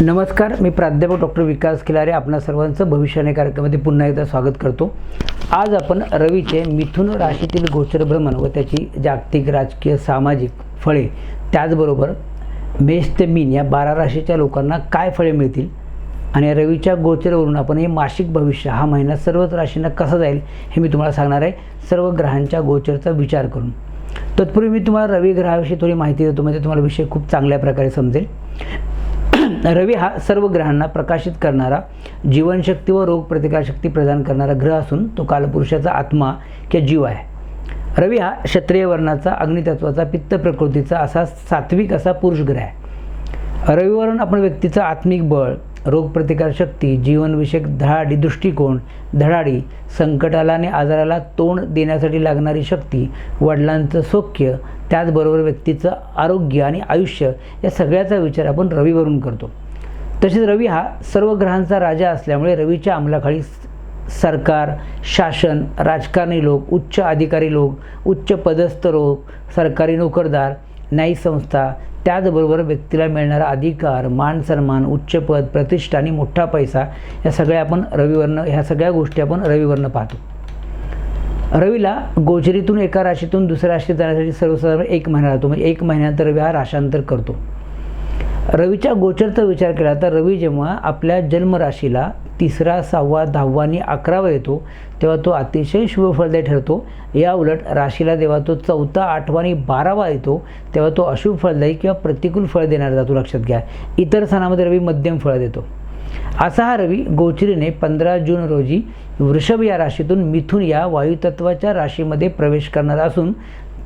नमस्कार मी प्राध्यापक डॉक्टर विकास खिलारे आपणा सर्वांचं भविष्याने कार्यक्रमामध्ये पुन्हा एकदा स्वागत करतो. आज आपण रवीचे मिथुन राशीतील गोचर भ्रमण व त्याची जागतिक राजकीय सामाजिक फळे त्याचबरोबर मेष ते मीन या बारा राशीच्या लोकांना काय फळे मिळतील? आणि रवीच्या गोचरवरून आपण हे मासिक भविष्य हा महिना सर्वच राशींना कसा जाईल हे मी तुम्हाला सांगणार आहे. सर्व ग्रहांच्या गोचरचा विचार करून. तत्पूर्वी मी तुम्हाला रवी ग्रहाविषयी थोडी माहिती देतो म्हणजे तुम्हाला विषय खूप चांगल्या प्रकारे समजेल. रवी हा सर्व ग्रहांना प्रकाशित करणारा जीवनशक्ती व रोगप्रतिकारशक्ती प्रदान करणारा ग्रह असून तो कालपुरुषाचा आत्मा किंवा जीव आहे. रवी हा क्षत्रिय वर्णाचा अग्नितत्वाचा पित्त प्रकृतीचा असा सात्विक असा पुरुष ग्रह आहे. रविवरून आपण व्यक्तीचं आत्मिक बळ रोगप्रतिकारशक्ती जीवनविषयक धडाडी दृष्टिकोन धडाडी संकटाला आणि आजाराला तोंड देण्यासाठी लागणारी शक्ती वडिलांचं सौख्य त्याचबरोबर व्यक्तीचं आरोग्य आणि आयुष्य या सगळ्याचा विचार आपण रवीवरून करतो. तसेच रवी हा सर्व ग्रहांचा राजा असल्यामुळे रवीच्या अंमलाखाली सरकार शासन राजकारणी लोक उच्च अधिकारी लोक उच्च पदस्थ लोक सरकारी नोकरदार न्यायिक संस्था त्याचबरोबर व्यक्तीला मिळणारा अधिकार मान सन्मान उच्चपद प्रतिष्ठा आणि मोठा पैसा या सगळ्या आपण रविवरनं ह्या सगळ्या गोष्टी आपण रविवरनं पाहतो. रवीला गोचरीतून एका राशीतून दुसऱ्या राशीत जाण्यासाठी सर्वसाधारण एक महिना राहतो म्हणजे एक महिन्यानंतर रवी हा राशांतर करतो. रवीच्या गोचरचा विचार केला तर रवी जेव्हा आपल्या जन्मराशीला तिसरा सहावा दहावा आणि अकरावा येतो तेव्हा तो अतिशय शुभफलदायी ठरतो. या उलट राशीला जेव्हा तो चौथा आठवा आणि बारावा येतो तेव्हा तो अशुभ फळदायी किंवा प्रतिकूल फळ देणार जातो. लक्षात घ्या. इतर सणामध्ये रवी मध्यम फळ देतो. असा हा रवी गोचरीने पंधरा जून रोजी वृषभ या राशीतून मिथुन या वायुतत्वाच्या राशीमध्ये प्रवेश करणार असून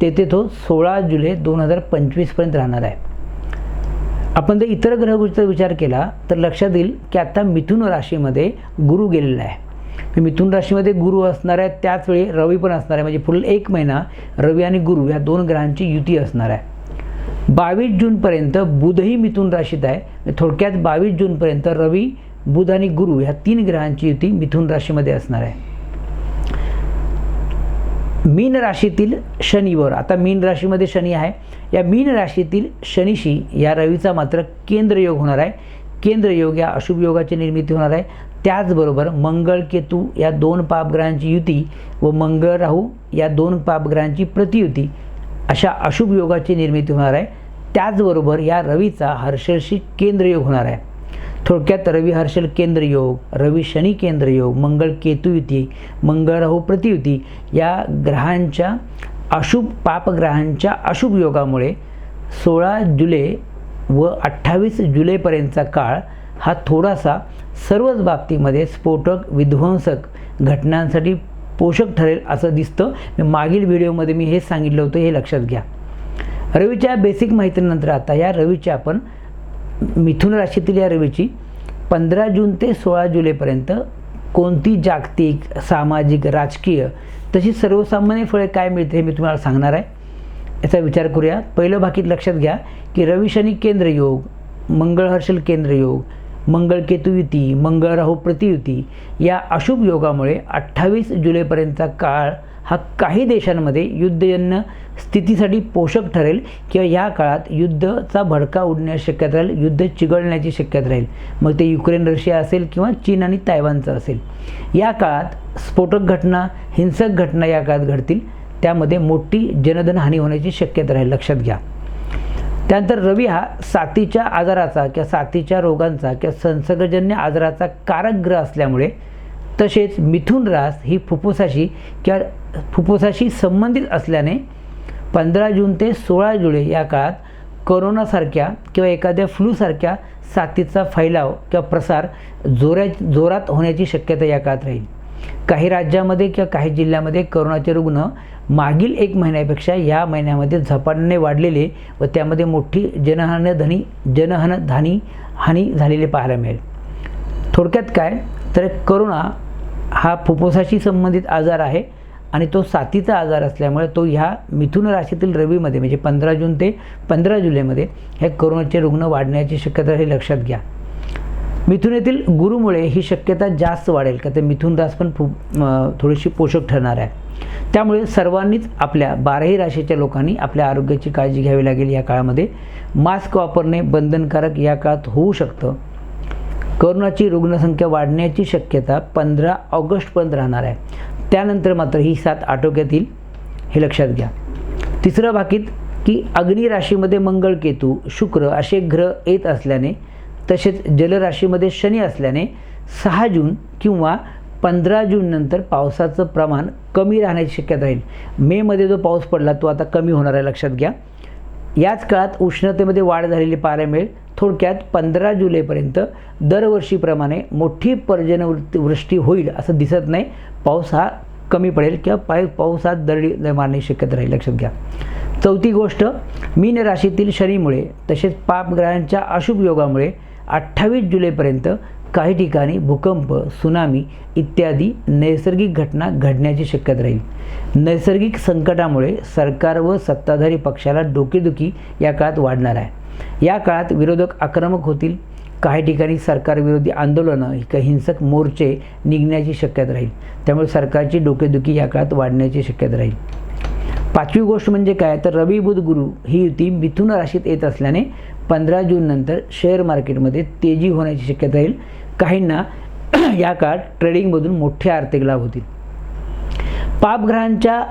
तेथे तो सोळा जुलै दोन हजार पंचवीसपर्यंत राहणार आहे. आपण जर इतर ग्रहगोष्टीचा विचार केला तर लक्षात येईल की आता मिथुन राशीमध्ये गुरु गेलेला आहे. मिथुन राशीमध्ये गुरु असणार आहे त्याचवेळी रवी पण असणार आहे. म्हणजे पुढील एक महिना रवी आणि गुरु या दोन ग्रहांची युती असणार आहे. बावीस जूनपर्यंत बुधही मिथुन राशीत आहे. थोडक्यात बावीस जूनपर्यंत रवी बुध आणि गुरु ह्या तीन ग्रहांची युती मिथुन राशीमध्ये असणार आहे. मीन राशीतील शनीवर आता मीन राशीमध्ये शनी आहे. या मीन राशीतील शनीशी या रवीचा मात्र केंद्रयोग होणार आहे. केंद्रयोग या अशुभ योगाची निर्मिती होणार आहे. त्याचबरोबर मंगळ केतू या दोन पापग्रहांची युती व मंगळ राहू या दोन पापग्रहांची प्रतियुती अशा अशुभ योगाची निर्मिती होणार आहे. त्याचबरोबर या रवीचा हर्षलशी केंद्रयोग होणार आहे. थोडक्यात रवी हर्षल केंद्र योग रवी शनी केंद्र योग मंगळ केतू युती मंगळ राहू प्रतियुती या ग्रहांच्या अशुभ पापग्रहांच्या अशुभ योगामुळे सोळा जुलै व अठ्ठावीस जुलैपर्यंतचा काळ हा थोडासा सर्वच बाबतीमध्ये स्फोटक विध्वंसक घटनांसाठी पोषक ठरेल असं दिसतं. मी मागील व्हिडिओमध्ये मी हे सांगितलं होतं हे लक्षात घ्या. रवीच्या बेसिक माहितीनंतर आता या रवीच्या आपण मिथुन राशीतील या रवीची पंधरा जून ते सोळा जुलैपर्यंत कोणती जागतिक सामाजिक राजकीय तशी सर्वसामान्य फळे काय मिळते हे मी तुम्हाला सांगणार आहे. याचा विचार करूया. पहिलं बाकीत लक्षात घ्या की रविशनी केंद्रयोग केंद्र योग मंगळ हर्षल केंद्र योग मंगळ राहू प्रतियुती या अशुभ योगामुळे अठ्ठावीस जुलैपर्यंतचा काळ हा काही देशांमध्ये युद्धजन्य स्थितीसाठी पोषक ठरेल किंवा या काळात युद्धचा भडका उडण्याची शक्यता राहील युद्ध चिघळण्याची शक्यता राहील. मग ते युक्रेन रशिया असेल किंवा चीन आणि तायवानचं असेल. या काळात स्फोटक घटना हिंसक घटना या काळात घडतील. त्यामध्ये मोठी जनधन हानी होण्याची शक्यता राहील. लक्षात घ्या. त्यानंतर रवी हा साथीच्या आजाराचा किंवा साथीच्या रोगांचा किंवा संसर्गजन्य आजाराचा कारक ग्रह असल्यामुळे तसेच मिथुन रास ही फुफ्फुसाशी किंवा फुफ्फुसाशी संबंधित असल्याने पंधरा जून ते सोळा जुलै या काळात करोनासारख्या किंवा एखाद्या फ्लूसारख्या साथीचा फैलाव किंवा प्रसार जोऱ्या जोरात होण्याची शक्यता या काळात राहील. काही राज्यामध्ये किंवा काही जिल्ह्यामध्ये करोनाचे रुग्ण मागील एक महिन्यापेक्षा या महिन्यामध्ये झपाट्याने वाढलेले व त्यामध्ये मोठी जनहान धनी जनहन धानी हानी झालेली पाहायला मिळेल. थोडक्यात काय? तर करोना हा फुफ्फुसाशी संबंधित आजार आहे. आणि तो साथीचा आजार असल्यामुळे तो ह्या मिथुन राशीतील रवीमध्ये म्हणजे पंधरा जून ते पंधरा जुलैमध्ये हे करोनाचे रुग्ण वाढण्याची शक्यता हे लक्षात घ्या. मिथुन येथील गुरुमुळे ही शक्यता जास्त वाढेल का तर मिथुन रास पण खूप थोडीशी पोषक ठरणार आहे. त्यामुळे सर्वांनीच आपल्या बाराही राशीच्या लोकांनी आपल्या आरोग्याची काळजी घ्यावी लागेल या काळामध्ये. मास्क वापरणे बंधनकारक या काळात होऊ शकतं. करोनाची रुग्णसंख्या वाढण्याची शक्यता पंधरा ऑगस्टपर्यंत राहणार आहे. त्यानंतर मात्र ही सात आटोक्यात येईल हे लक्षात घ्या. तिसरं भाकीत की अग्नी राशीमध्ये मंगळ केतू शुक्र असे ग्रह येत असल्याने तसेच जलराशीमध्ये शनी असल्याने सहा जून किंवा पंधरा जूननंतर पावसाचं प्रमाण कमी राहण्याची शक्यता राहील. मेमध्ये जो पाऊस पडला तो आता कमी होणार आहे लक्षात घ्या. याच काळात उष्णतेमध्ये वाढ झालेली पाहायला मिळेल. थोडक्यात पंधरा जुलैपर्यंत दरवर्षीप्रमाणे मोठी पर्जनवृत्ती वृष्टी होईल असं दिसत नाही. पाऊस हा कमी पडेल किंवा पाय पाऊस हा दरडी मारण्याची शक्यता राहील. लक्षात घ्या. चौथी गोष्ट मीन राशीतील शनीमुळे तसेच पापग्रहांच्या अशुभ योगामुळे अठ्ठावीस जुलैपर्यंत काही ठिकाणी भूकंप सुनामी इत्यादी नैसर्गिक घटना घडण्याची शक्यता राहील. नैसर्गिक संकटामुळे सरकार व सत्ताधारी पक्षाला डोकेदुखी या काळात वाढणार आहे. या काळात विरोधक आक्रमक होतील. काही ठिकाणी सरकारविरोधी आंदोलनं किंवा हिंसक मोर्चे निघण्याची शक्यता राहील. त्यामुळे सरकारची डोकेदुखी या काळात वाढण्याची शक्यता राहील. पाचवी गोष्ट म्हणजे काय? तर रवी बुध गुरु ही युती मिथुन राशीत येत असल्याने पंधरा जूननंतर शेअर मार्केटमध्ये तेजी होण्याची शक्यता राहील. काहींना या काळात ट्रेडिंगमधून मोठे आर्थिक लाभ होतील. पापग्रहांच्या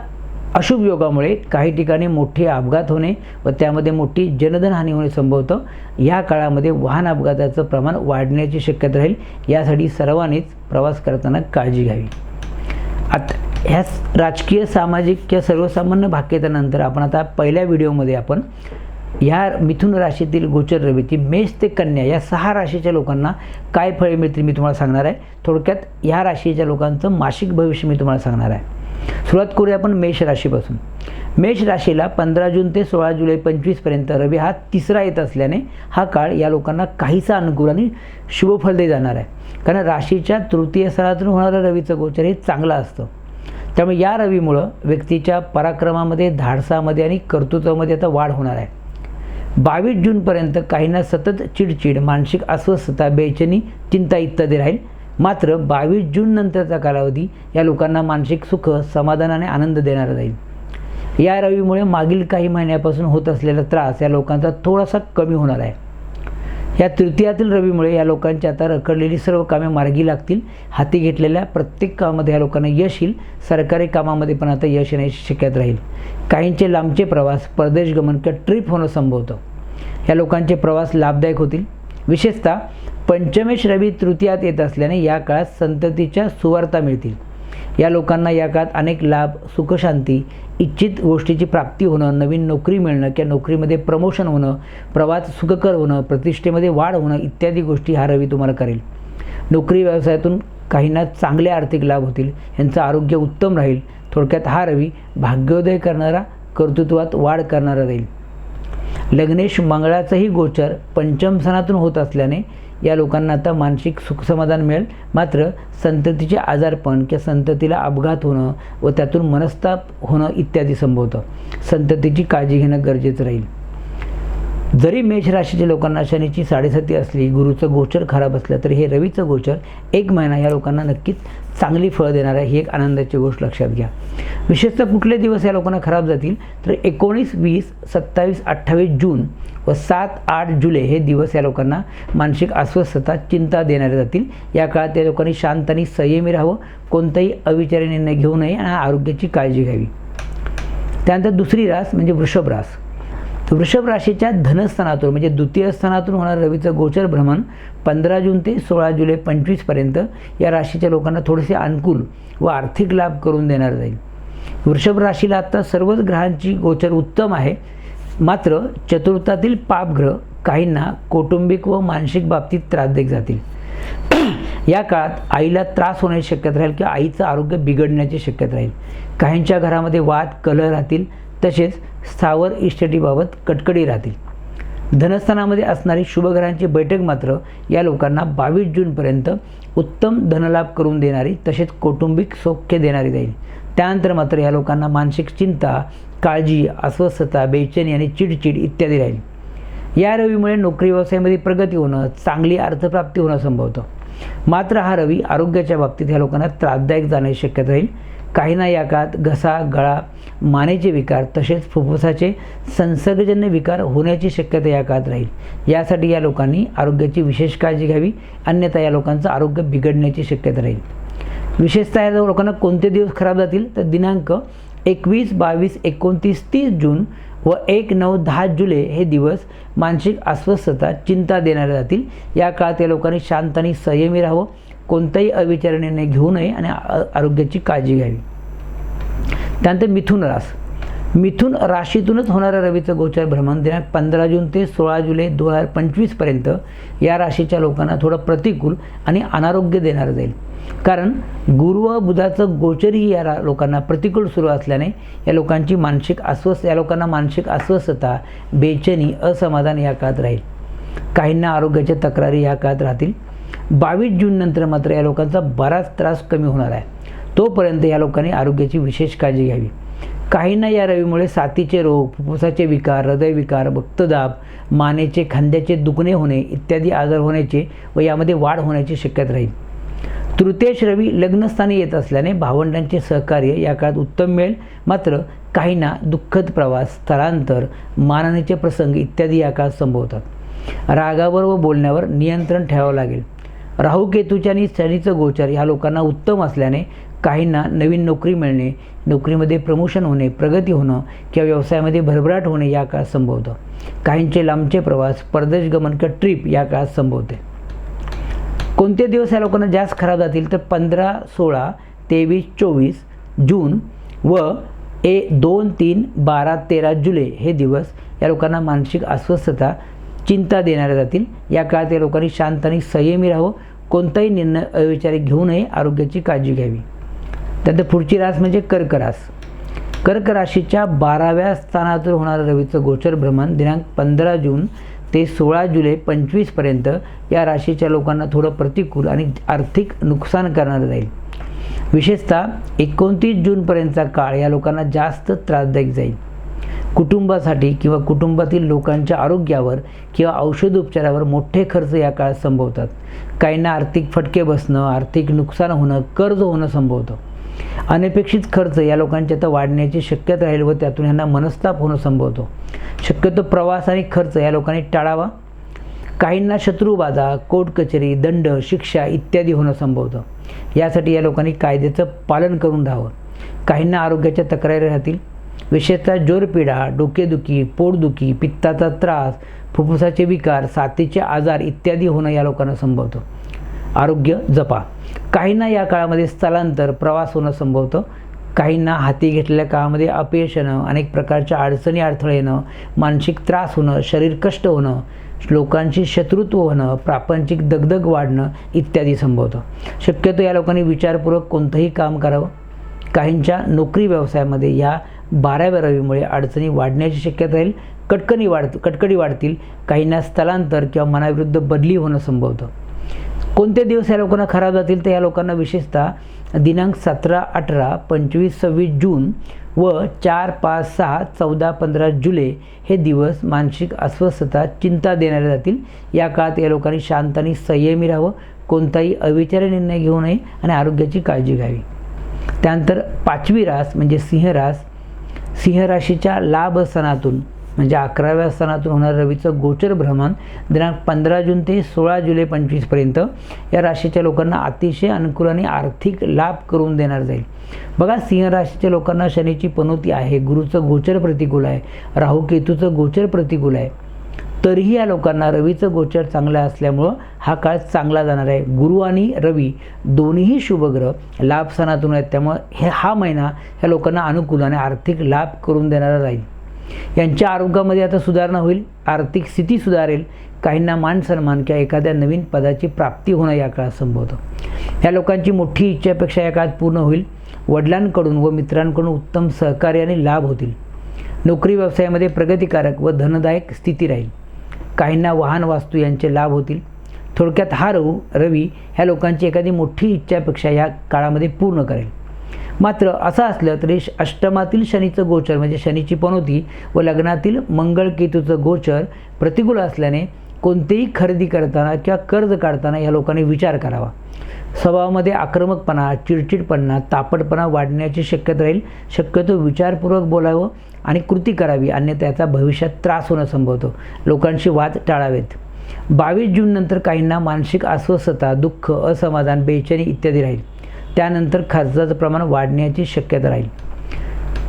अशुभ योगामुळे काही ठिकाणी मोठे अपघात होणे व त्यामध्ये मोठी जनधनहानी होणे संभवतं. या काळामध्ये वाहन अपघाताचं प्रमाण वाढण्याची शक्यता राहील. यासाठी सर्वांनीच प्रवास करताना काळजी घ्यावी. आता ह्या राजकीय सामाजिक किंवा सर्वसामान्य भाग्यतेनंतर आपण आता पहिल्या व्हिडिओमध्ये आपण ह्या मिथुन राशीतील गोचर रवीची मेष ते कन्या या सहा राशीच्या लोकांना काय फळे मिळतील मी तुम्हाला सांगणार आहे. थोडक्यात ह्या राशीच्या लोकांचं मासिक भविष्य मी तुम्हाला सांगणार आहे. सुरुवात करूया आपण मेष राशीपासून. मेष राशीला पंधरा जून ते सोळा जुलै पंचवीसपर्यंत रवी हा तिसरा येत असल्याने हा काळ या लोकांना काहीसा अनुकूल आणि शुभफलदायी जाणार आहे. कारण राशीच्या तृतीय स्थळातून होणारं रवीचं गोचर हे चांगलं असतं. त्यामुळे या रवीमुळं व्यक्तीच्या पराक्रमामध्ये धाडसामध्ये आणि कर्तृत्वामध्ये आता वाढ होणार आहे. बावीस जूनपर्यंत काहींना सतत चिडचिड मानसिक अस्वस्थता बेचैनी चिंता इत्यादी राहील. मात्र बावीस जून नंतरचा कालावधी या लोकांना मानसिक सुख समाधान आणि आनंद देणारा जाईल. या रवीमुळे मागील काही महिन्यापासून होत असलेला त्रास या लोकांचा थोडासा कमी होणार आहे. या तृतीयातील रवीमुळे या लोकांची आता रखडलेली सर्व कामे मार्गी लागतील. हाती घेतलेल्या प्रत्येक कामामध्ये या लोकांना यश येईल. सरकारी कामामध्ये पण आता यश येण्याची शक्यता राहील. काहींचे लांबचे प्रवास परदेश गमन किंवा ट्रिप होणं संभवतं. या लोकांचे प्रवास लाभदायक होतील. विशेषतः पंचमेश रवी तृतीयात येत असल्याने या काळात संततीच्या सुवार्ता मिळतील. या लोकांना या काळात अनेक लाभ सुखशांती इच्छित गोष्टीची प्राप्ती होणं नवीन नोकरी मिळणं किंवा नोकरीमध्ये प्रमोशन होणं प्रवास सुखकर होणं प्रतिष्ठेमध्ये वाढ होणं इत्यादी गोष्टी हा रवी तुम्हाला करेल. नोकरी व्यवसायातून काहींना चांगले आर्थिक लाभ होतील यांचं आरोग्य उत्तम राहील. थोडक्यात हा रवी भाग्योदय करणारा कर्तृत्वात वाढ करणारा राहील. लग्नेश मंगळाचंही गोचर पंचम सणातून होत असल्याने या लोकांना आता मानसिक सुखसमाधान मिळेल. मात्र संततीचे आजारपण किंवा संततीला अपघात होणं व त्यातून मनस्ताप होणं इत्यादी संभवतं. संततीची काळजी घेणं गरजेचं राहील. जरी मेष राशीच्या लोकांना शनीची साडेसाती असली गुरुचं गोचर खराब असलं तरी हे रवीचं गोचर एक महिना या लोकांना नक्कीच चांगली फळं देणार आहे ही एक आनंदाची गोष्ट लक्षात घ्या. विशेषतः कुठले दिवस या लोकांना खराब जातील? तर एकोणीस वीस सत्तावीस अठ्ठावीस जून व सात आठ जुलै हे दिवस या लोकांना मानसिक अस्वस्थता चिंता देणारे जातील. या काळात या लोकांनी शांत आणि संयमी राहावं. कोणताही अविचारी निर्णय घेऊ नये आणि आरोग्याची काळजी घ्यावी. त्यानंतर दुसरी रास म्हणजे वृषभ रास. वृषभ राशीच्या धनस्थानातून म्हणजे द्वितीय स्थानातून होणारं रवीचं गोचर भ्रमण पंधरा जून ते सोळा जुलै पंचवीसपर्यंत या राशीच्या लोकांना थोडेसे अनुकूल व आर्थिक लाभ करून देणार जाईल. वृषभ राशीला आत्ता सर्वच ग्रहांची गोचर उत्तम आहे. मात्र चतुर्थातील पापग्रह काहींना कौटुंबिक व मानसिक बाबतीत त्रासदायक जातील. या काळात आईला त्रास होण्याची शक्यता राहील किंवा आईचं आरोग्य बिघडण्याची शक्यता राहील. काहींच्या घरामध्ये वाद कलह राहतील. तसेच स्थावर इष्टटीबाबत कटकडी राहतील. धनस्थानामध्ये असणारी शुभग्रहांची बैठक मात्र या लोकांना बावीस जूनपर्यंत उत्तम धनलाभ करून देणारी तसेच कौटुंबिक सौख्य देणारी जाईल. त्यानंतर मात्र या लोकांना मानसिक चिंता काळजी अस्वस्थता बेचैनी आणि चिडचिड इत्यादी राहील. या रवीमुळे नोकरी व्यवसायामध्ये प्रगती होणं चांगली अर्थप्राप्ती होणं संभवतं. मात्र हा रवी आरोग्याच्या बाबतीत ह्या लोकांना त्रासदायक जाण्याची शक्यता राहील. काहींना या काळात घसा गळा मानेचे विकार तसेच फुफ्फुसाचे संसर्गजन्य विकार होण्याची शक्यता या काळात राहील. यासाठी या लोकांनी आरोग्याची विशेष काळजी घ्यावी. अन्यथा या लोकांचं आरोग्य बिघडण्याची शक्यता राहील. विशेषतः या लोकांना कोणते दिवस खराब जातील? तर दिनांक एकवीस बावीस एकोणतीस तीस जून व एक नऊ दहा जुलै हे दिवस मानसिक अस्वस्थता चिंता देणारे जातील. या काळात या लोकांनी शांत आणि संयमी राहावं. कोणताही अविचार निर्णय घेऊ नये आणि आ- आरोग्याची काळजी घ्यावी. त्यानंतर मिथुन रास मिथुन राशीतूनच होणारा रवीचं गोचर भ्रमण दिनांक पंधरा जून ते सोळा जुलै दोन हजार पंचवीसपर्यंत या राशीच्या लोकांना थोडं प्रतिकूल आणि अनारोग्य देणारं जाईल. कारण गुरु व बुधाचं गोचरही या रा- लोकांना प्रतिकूल सुरू असल्याने या लोकांची मानसिक अस्वस्थ या लोकांना मानसिक अस्वस्थता बेचैनी असमाधान या काळात राहील. काहींना आरोग्याच्या तक्रारी या काळात राहतील. बावीस जूननंतर मात्र या लोकांचा बराच त्रास कमी होणार आहे. तोपर्यंत या लोकांनी आरोग्याची विशेष काळजी घ्यावी. काहींना या रवीमुळे साथीचे रोग फुफ्फुसाचे विकार हृदयविकार रक्तदाब मानेचे खांद्याचे दुखणे होणे इत्यादी आजार होण्याचे व यामध्ये वाढ होण्याची शक्यता राहील. तृतीयश रवी लग्नस्थानी येत असल्याने भावंडांचे सहकार्य या काळात उत्तम मिळेल. मात्र काहींना दुःखद प्रवास स्थलांतर माननेचे प्रसंग इत्यादी या काळात संभवतात. रागावर व बोलण्यावर नियंत्रण ठेवावं लागेल. राहू केतूच्या आणि शनीचं गोचर ह्या लोकांना उत्तम असल्याने काहींना नवीन नोकरी मिळणे नोकरीमध्ये प्रमोशन होणे प्रगती होणं किंवा व्यवसायामध्ये भरभराट होणे या काळात संभवतं. काहींचे लांबचे प्रवास परदेश गमन किंवा ट्रिप या काळात संभवते. कोणते दिवस या लोकांना जास्त खराब जातील तर पंधरा सोळा तेवीस चोवीस जून व ए दोन तीन बारा तेरा जुलै हे दिवस या लोकांना मानसिक अस्वस्थता चिंता देणाऱ्या जातील. या काळात या लोकांनी शांत आणि संयमी राहावं. कोणताही निर्णय अविचारी घेऊ नये. आरोग्याची काळजी घ्यावी. त्यानंतर पुढची रास म्हणजे कर्क रास. कर्क राशीच्या बाराव्या स्थानातून होणारं रवीचं गोचर भ्रमण दिनांक पंधरा जून ते सोळा जुलै पंचवीसपर्यंत या राशीच्या लोकांना थोडं प्रतिकूल आणि आर्थिक नुकसान करणारं जाईल. विशेषतः एकोणतीस जूनपर्यंतचा काळ या लोकांना जास्त त्रासदायक जाईल. कुटुंबासाठी किंवा कुटुंबातील लोकांच्या आरोग्यावर किंवा औषधोपचारावर मोठे खर्च या काळात संभवतात. काहींना आर्थिक फटके बसणं आर्थिक नुकसान होणं कर्ज होणं संभवतं. अनपेक्षित खर्च या लोकांच्या आता वाढण्याची शक्यता राहील व त्यातून यांना मनस्ताप होणं संभवतो. शक्यतो प्रवास आणि खर्च या लोकांनी टाळावा. काहींना शत्रुबाधा कोर्ट कचेरी दंड शिक्षा इत्यादी होणं संभवतं. यासाठी या लोकांनी कायद्याचं पालन करून राहावं. काहींना आरोग्याच्या तक्रारी राहतील. विशेषतः जोरपिडा डोकेदुखी पोटदुखी पित्ताचा त्रास फुफ्फुसाचे विकार साथीचे आजार इत्यादी होणं या लोकांना संभवतं. आरोग्य जपा. काहींना या काळामध्ये स्थलांतर प्रवास होणं संभवतं. काहींना हाती घेतलेल्या काळामध्ये अपयश येणं अनेक प्रकारच्या अडचणी अडथळे येणं मानसिक त्रास होणं शरीर कष्ट होणं लोकांशी शत्रुत्व होणं प्रापंचिक दगदग वाढणं इत्यादी संभवतं. शक्यतो या लोकांनी विचारपूर्वक कोणतंही काम करावं. काहींच्या नोकरी व्यवसायामध्ये या बाराव्या रवीमुळे अडचणी वाढण्याची शक्यता राहील. कटकणी वाढ कटकडी वाढतील. काहींना स्थलांतर किंवा मनाविरुद्ध बदली होणं संभवतं. कोणते दिवस या लोकांना खराब जातील? तर या लोकांना विशेषतः दिनांक सतरा अठरा पंचवीस सव्वीस जून व चार पाच सहा चौदा पंधरा जुलै हे दिवस मानसिक अस्वस्थता चिंता देणारे जातील. या काळात या लोकांनी शांत आणि संयमी राहावं. कोणताही अविचारी निर्णय घेऊ नये आणि आरोग्याची काळजी घ्यावी. त्यानंतर पाचवी रास म्हणजे सिंह सिंहराशीच्या सिंह राशीच्या लाभ सणातून म्हणजे अकराव्या स्थानातून होणारं रवीचं गोचर भ्रमण दिनांक पंधरा जून ते सोळा जुलै पंचवीसपर्यंत या राशीच्या लोकांना अतिशय अनुकूल आणि आर्थिक लाभ करून देणार जाईल. बघा सिंह राशीच्या लोकांना शनीची पनोती आहे गुरुचं गोचर प्रतिकूल आहे राहू केतूचं गोचर प्रतिकूल आहे. तरीही या लोकांना रवीचं गोचर चांगलं असल्यामुळं हा काळ चांगला जाणार आहे. गुरु आणि रवी दोन्हीही शुभग्रह लाभ सणातून आहेत. त्यामुळं हे हा महिना ह्या लोकांना अनुकूल आणि आर्थिक लाभ करून देणारा राहील. यांच्या आरोग्यामध्ये आता सुधारणा होईल आर्थिक स्थिती सुधारेल काहींना मान सन्मान किंवा एखाद्या नवीन पदाची प्राप्ती होणं या काळात संभवतं. ह्या लोकांची मोठी इच्छापेक्षा या काळात पूर्ण होईल. वडिलांकडून व मित्रांकडून उत्तम सहकार्याने लाभ होतील. नोकरी व्यवसायामध्ये प्रगतिकारक व धनदायक स्थिती राहील. काहींना वाहन वास्तू यांचे लाभ होतील. थोडक्यात हा रवू रवी ह्या लोकांची एखादी मोठी इच्छापेक्षा या काळामध्ये पूर्ण करेल. मात्र असं असलं तरी श- अष्टमातील शनीचं गोचर म्हणजे शनीची पनोती व लग्नातील मंगळ केतूचं गोचर प्रतिकूल असल्याने कोणतेही खरेदी करताना किंवा कर्ज काढताना या लोकांनी विचार करावा. स्वभावामध्ये आक्रमकपणा चिडचिडपणा तापटपणा वाढण्याची शक्यता राहील. शक्यतो विचारपूर्वक बोलावं आणि कृती करावी अन्यथा याचा भविष्यात त्रास होणं संभवतो. लोकांशी वाद टाळावेत. बावीस जूननंतर काहींना मानसिक अस्वस्थता दुःख असमाधान बेचैनी इत्यादी राहील. त्यानंतर खर्चाचं प्रमाण वाढण्याची शक्यता राहील.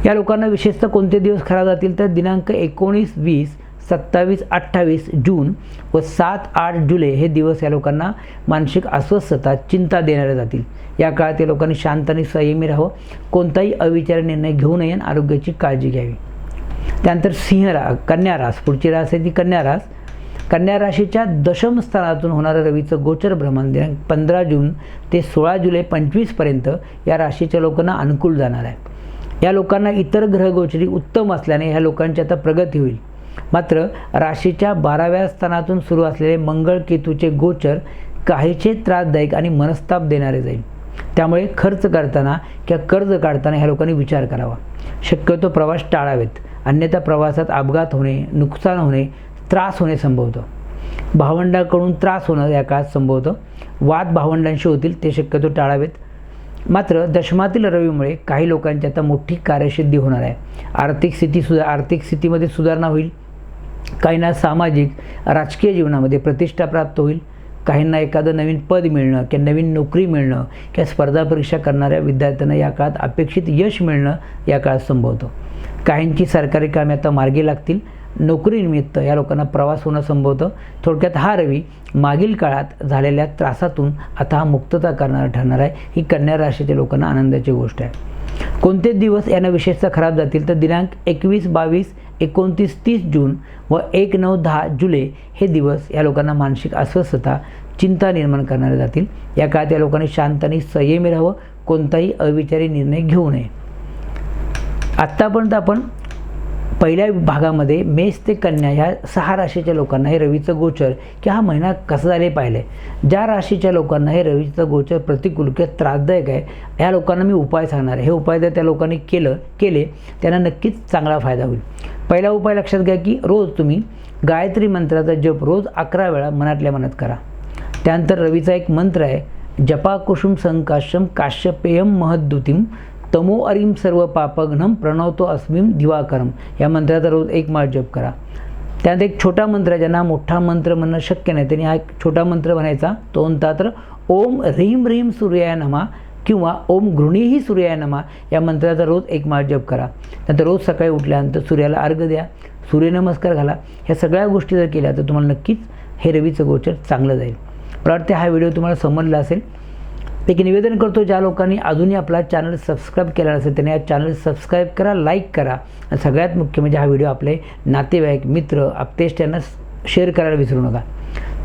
या लोकांना विशेषतः कोणते दिवस खराब जातील तर दिनांक एकोणीस वीस सत्तावीस अठ्ठावीस जून व सात आठ जुलै हे दिवस या लोकांना मानसिक अस्वस्थता चिंता देणारे जातील. या काळात या लोकांनी शांत आणि संयमी राहावं. कोणताही अविचार निर्णय घेऊ नये आणि आरोग्याची काळजी घ्यावी. त्यानंतर सिंह रा कन्या रास. पुढची रास आहे ती कन्या रास. कन्या राशीच्या दशम स्थानातून होणारं रवीचं गोचर भ्रमण दिनांक पंधरा जून ते सोळा जुलै पंचवीसपर्यंत या राशीच्या लोकांना अनुकूल जाणार आहे. या लोकांना इतर ग्रहगोचरी उत्तम असल्याने ह्या लोकांची आता प्रगती होईल. मात्र राशीच्या बाराव्या स्थानातून सुरू असलेले मंगळ केतूचे गोचर काहीचे त्रासदायक आणि मनस्ताप देणारे जाईल. त्यामुळे खर्च करताना किंवा कर्ज काढताना ह्या लोकांनी विचार करावा. शक्यतो प्रवास टाळावेत. अन्यथा प्रवासात अपघात होणे नुकसान होणे त्रास होणे संभवतं. भावंडाकडून त्रास होणं या काळात संभवतं. वाद भावंडांशी होतील ते शक्यतो टाळावेत. मात्र दशमातील रवीमुळे काही लोकांची आता मोठी कार्यसिद्धी होणार आहे. आर्थिक स्थिती सुधा आर्थिक स्थितीमध्ये सुधारणा होईल. काहींना सामाजिक राजकीय जीवनामध्ये प्रतिष्ठा प्राप्त होईल. काहींना एखादं नवीन पद मिळणं किंवा नवीन नोकरी मिळणं किंवा स्पर्धा परीक्षा करणाऱ्या विद्यार्थ्यांना या काळात अपेक्षित यश मिळणं या काळात संभवतं. काहींची सरकारी कामे आता मार्गी लागतील. नोकरीनिमित्त या लोकांना प्रवास होणं संभवतं. थोडक्यात हा रवी मागील काळात झालेल्या त्रासातून आता हा मुक्तता करणारा ठरणार आहे. ही कन्या राशीच्या लोकांना आनंदाची गोष्ट आहे. कोणते दिवस यांना विशेषतः खराब जातील? तर दिनांक एकवीस बावीस एकोणतीस तीस जून व एक नऊ दहा जुलै हे दिवस या लोकांना मानसिक अस्वस्थता चिंता निर्माण करणारे जातील. या काळात या लोकांनी शांत आणि संयमी राहावं. कोणताही अविचारी निर्णय घेऊ नये. आत्तापर्यंत आपण पहिल्या भागामध्ये मेष ते कन्या ह्या सहा राशीच्या लोकांना हे रवीचं गोचर की हा महिना कसा झाले पाहिलं आहे ज्या राशीच्या लोकांना हे रवीचं गोचर प्रतिकूल किंवा त्रासदायक आहे ह्या लोकांना मी उपाय सांगणार आहे. हे उपाय जर त्या लोकांनी केलं केले त्यांना नक्कीच चांगला फायदा होईल. पहिला उपाय लक्षात घ्या की रोज तुम्ही गायत्री मंत्राचा जप रोज अकरा वेळा मनातल्या मनात करा. त्यानंतर रवीचा एक मंत्र आहे जपा कुसुम संकाशम काश्यपेयम महद्दुतीम तमो अरिम सर्व पापघ्नम प्रणवतो अस्मिम दिवाकरम. या मंत्राचा रोज एक माळ जप करा. त्यात एक छोटा मंत्र आहे ज्यांना मोठा मंत्र म्हणणं शक्य नाही. त्यांनी हा एक छोटा मंत्र म्हणायचा तो म्हणता तर ओम ह्रीम ह्रीम सूर्याय नमा किंवा ओम गृणीही सूर्याय नमा. या मंत्राचा रोज एक माळ जप करा. नंतर रोज सकाळी उठल्यानंतर सूर्याला अर्घ द्या. सूर्यनमस्कार घाला. ह्या सगळ्या गोष्टी जर केल्या तर तुम्हाला नक्कीच हे रवीचं गोचर चांगलं जाईल. मला वाटते हा व्हिडिओ तुम्हाला समजला असेल. एक निवेदन करतो ज्या लोकांनी अजूनही आपला चॅनल सबस्क्राईब केला नसेल त्यांनी या चॅनल सबस्क्राईब करा लाईक करा. आणि सगळ्यात मुख्य म्हणजे हा व्हिडिओ आपले नातेवाईक मित्र आपतेष्ट यांना शेअर करायला विसरू नका.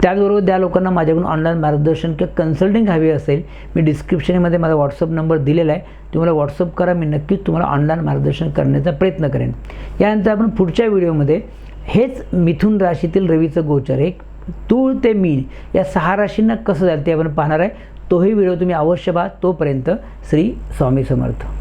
त्याचबरोबर त्या लोकांना माझ्याकडून ऑनलाईन मार्गदर्शन किंवा कन्सल्टिंग हवी असेल मी डिस्क्रिप्शनमध्ये माझा व्हॉट्सअप नंबर दिलेला आहे. तुम्हाला व्हॉट्सअप करा मी नक्कीच तुम्हाला ऑनलाईन मार्गदर्शन करण्याचा प्रयत्न करेन. यानंतर आपण पुढच्या व्हिडिओमध्ये हेच मिथुन राशीतील रवीचं गोचर एक तूळ ते मीन या सहा राशींना कसं जाईल ते आपण पाहणार आहे. तोही व्हिडिओ तुम्ही अवश्य पहा. तोपर्यंत श्री स्वामी समर्थ.